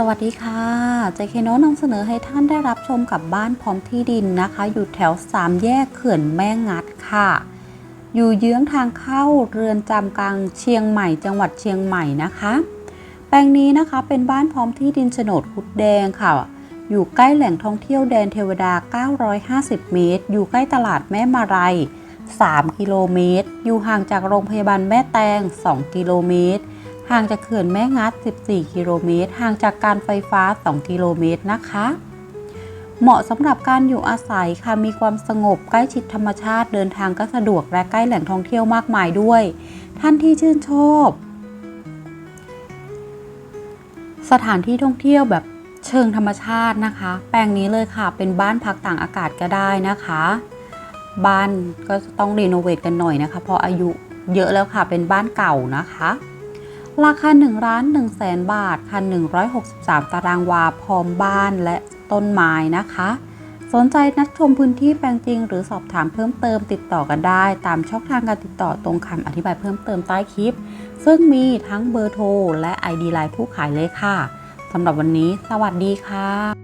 สวัสดีค่ะ เจคโนนำเสนอให้ท่านได้รับชมกับบ้านพร้อมที่ดินนะคะ อยู่แถวสามแยกเขื่อนแม่งัดค่ะ อยู่เยื้องทางเข้าเรือนจำกลางเชียงใหม่ จังหวัดเชียงใหม่นะคะ แปลงนี้นะคะเป็นบ้านพร้อมที่ดินโฉนดคุดแดงค่ะ อยู่ใกล้แหล่งท่องเที่ยวแดนเทวดา 950 เมตร อยู่ใกล้ตลาดแม่มาลัย 3 กิโลเมตร อยู่ห่างจากโรงพยาบาลแม่แตง 2 กิโลเมตร ห่างจากเขื่อนแม่งัด 14 กิโลเมตร ห่างจากการไฟฟ้า 2 กิโลเมตรนะคะ เหมาะสำหรับการอยู่อาศัยค่ะ มีความสงบใกล้ชิดธรรมชาติ เดินทางก็สะดวกและใกล้แหล่งท่องเที่ยวมากมายด้วย ท่านที่ชื่นชอบ สถานที่ท่องเที่ยวแบบเชิงธรรมชาตินะคะ แปลงนี้เลยค่ะ เป็นบ้านพักต่างอากาศก็ได้นะคะ บ้านก็ต้องรีโนเวทกันหน่อยนะคะ เพราะอายุเยอะแล้วค่ะ เป็นบ้านเก่านะคะ ราคา1ร้าน1แสนบาทค่ะ163 ตารางวาพร้อมบ้านและต้นไม้นะคะ สนใจนัดชมพื้นที่แปลงจริง หรือสอบถามเพิ่มเติมติดต่อกันได้ ตามช่องทางการติดต่อตรงคำอธิบายเพิ่มเติมใต้คลิป ซึ่งมีทั้งเบอร์โทรและ ID ไลน์ผู้ขายเลยค่ะสำหรับวันนี้ สวัสดีค่ะ